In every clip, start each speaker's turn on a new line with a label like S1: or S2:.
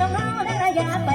S1: น้องเฮาได้ระยาไป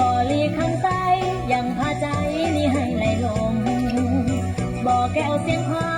S1: บ่อลีข้างใสยังพาใจนี่ให้ไหลลงบ่อแก้วเสียงพอ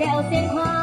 S1: Đeo.